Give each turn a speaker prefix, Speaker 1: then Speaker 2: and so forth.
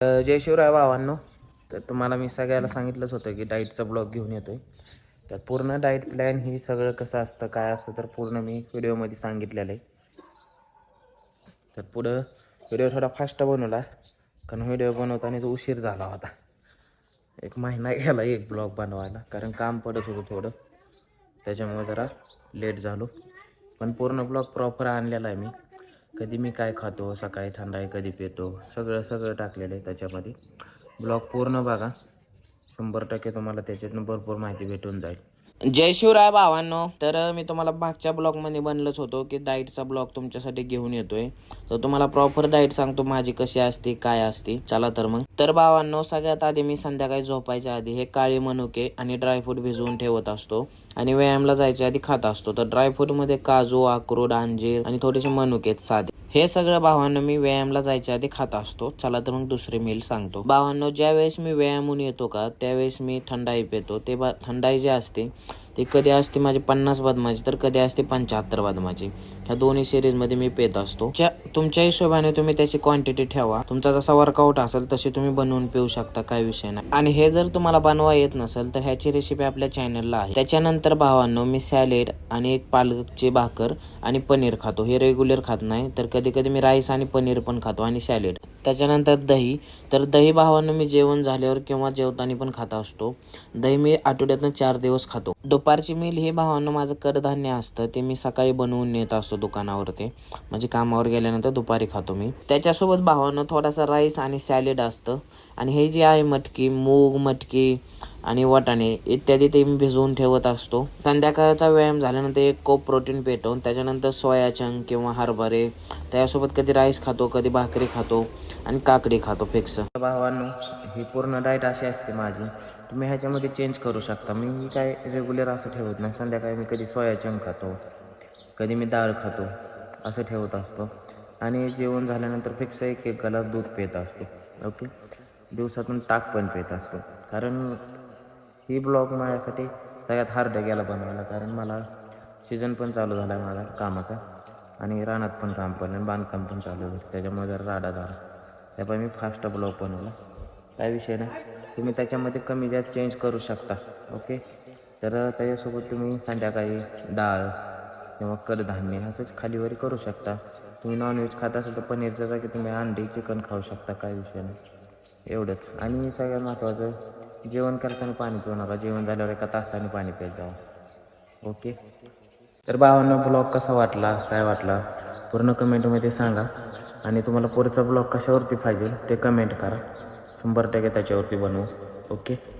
Speaker 1: जय शिवराय भावांनो. तर तुम्हाला मी सगळ्याला सांगितलंच होतं की डाईटचा ब्लॉग घेऊन येतोय. तर पूर्ण डाईट प्लॅन ही सगळं कसं असतं काय असतं तर पूर्ण मी व्हिडिओमध्ये सांगितलेलं आहे. तर पुढं व्हिडिओ थोडा फास्ट बनवला कारण व्हिडिओ बनवताना तो उशीर झाला होता. एक महिना गेला एक ब्लॉग बनवायला कारण काम पडत होतं थोडं. त्याच्यामुळे जरा लेट झालो. पण पूर्ण ब्लॉग प्रॉपर आणलेला आहे मी. कधी मी काय खातो सकाळी थंडाई कधी पितो सगळं सगळं टाकलेलं आहे त्याच्यामध्ये. ब्लॉग पूर्ण बघा. शंभर टक्के तुम्हाला त्याच्यातून भरपूर माहिती भेटून जाईल. जय शिवराय भावांनो. तर मी तुम्हाला मागच्या ब्लॉगमध्ये बनलंच होतो की डाईटचा ब्लॉग तुमच्यासाठी घेऊन येतोय. तर तुम्हाला प्रॉपर डाईट सांगतो माझी कशी असते काय असते. चला तर मग. तर भावांनो सगळ्यात आधी मी संध्याकाळी झोपायच्या आधी हे काळे मनुके आणि ड्रायफ्रूट भिजवून ठेवत असतो. आणि व्यायामला जायच्या आधी खात असतो. तर ड्रायफ्रूटमध्ये काजू अक्रोड अंजीर आणि थोडेसे मनुके आहेत साधे. हे सगळं भावांनो मी व्यायामला जायच्या आधी खात असतो. चला तर मग दुसरी मील सांगतो. भावांनो ज्या वेळेस मी व्यायामून येतो का त्यावेळेस मी थंडाई पितो. ते बा थंडाई जी असते ती कधी असते माझी पन्नास बदमाची तर कधी असते पंच्याहत्तर बदमाचे ह्या दोन्ही सिरीजमध्ये मी पेत असतो. तुमच्या हिशोबाने तुम्ही त्याची क्वांटिटी ठेवा. तुमचा जसा वर्कआउट असेल तशी तुम्ही बनवून पिऊ शकता काय विषय नाही. आणि हे जर तुम्हाला बनवा येत नसेल तर ह्याची रेसिपी आपल्या चॅनलला आहे. त्याच्यानंतर भावांनो मी सॅलेड आणि एक पालकची भाकर आणि पनीर खातो. हे रेग्युलर खात नाही तर कधी कधी मी राईस आणि पनीर पण खातो आणि सॅलेड त्याच्यानंतर दही. तर दही भावानं मी जेवण झाल्यावर किंवा जेवताना पण खात असतो. दही मी आठवड्यातनं चार दिवस खातो. दुपारची मील हे भावानं माझं कडधान्य असतं. ते मी सकाळी बनवून नेत असतो दुकानावर ते म्हणजे कामावर गेल्यानंतर दुपारी खातो मी. त्याच्यासोबत भावानं थोडासा राईस आणि सॅलेड असतं. आणि हे जे आहे मटकी मूग मटकी आणि वाटाणे इत्यादी ते मी भिजवून ठेवत असतो. संध्याकाळचा व्यायाम झाल्यानंतर एक कोप प्रोटीन पेटवून त्याच्यानंतर सोया चंक किंवा हरभरे त्यासोबत कधी राईस खातो कधी भाकरी खातो आणि काकडी खातो फिक्स भावांनो ही पूर्ण डाईट अशी असते माझी. तुम्ही ह्याच्यामध्ये चेंज करू शकता. मी काय रेग्युलर असं ठेवत नाही. संध्याकाळी मी कधी सोया चंक खातो कधी मी डाळ खातो असं ठेवत असतो. आणि जेवण झाल्यानंतर फिक्स एक एक गलास दूध पित असतो. ओके? दिवसातून ताक पण पित असतो. कारण ही ब्लॉग माझ्यासाठी सगळ्यात हार्ड गेला बनवायला कारण मला सीझन पण चालू झाला आहे माझा कामाचा आणि रानात पण काम पण आणि बांधकाम पण चालू होतं त्याच्यामुळे जरा राडा झाला. त्यामुळे मी फास्ट ब्लॉग बनवला. काय विषय नाही. तुम्ही त्याच्यामध्ये कमी जास्त चेंज करू शकता ओके तर त्याच्यासोबत तुम्ही संध्याकाळी डाळ किंवा कडधान्य असंच खालीवरी करू शकता. तुम्ही नॉनव्हेज खात असाल तर पनीरच्या जागी तुम्ही अंडी चिकन खाऊ शकता काय विषय नाही. एवढंच. आणि सगळ्यात महत्त्वाचं जेवण करताना पाणी पिऊ नका जेवण झाल्यावर एका तासाने पाणी प्यायत जाऊ. ओके? तर भावांना ब्लॉग कसा वाटला? काय वाटला? पूर्ण कमेंटमध्ये सांगा. आणि तुम्हाला पुढचा ब्लॉग कशावरती पाहिजे ते कमेंट करा. शंभर टक्के त्याच्यावरती बनवू. ओके?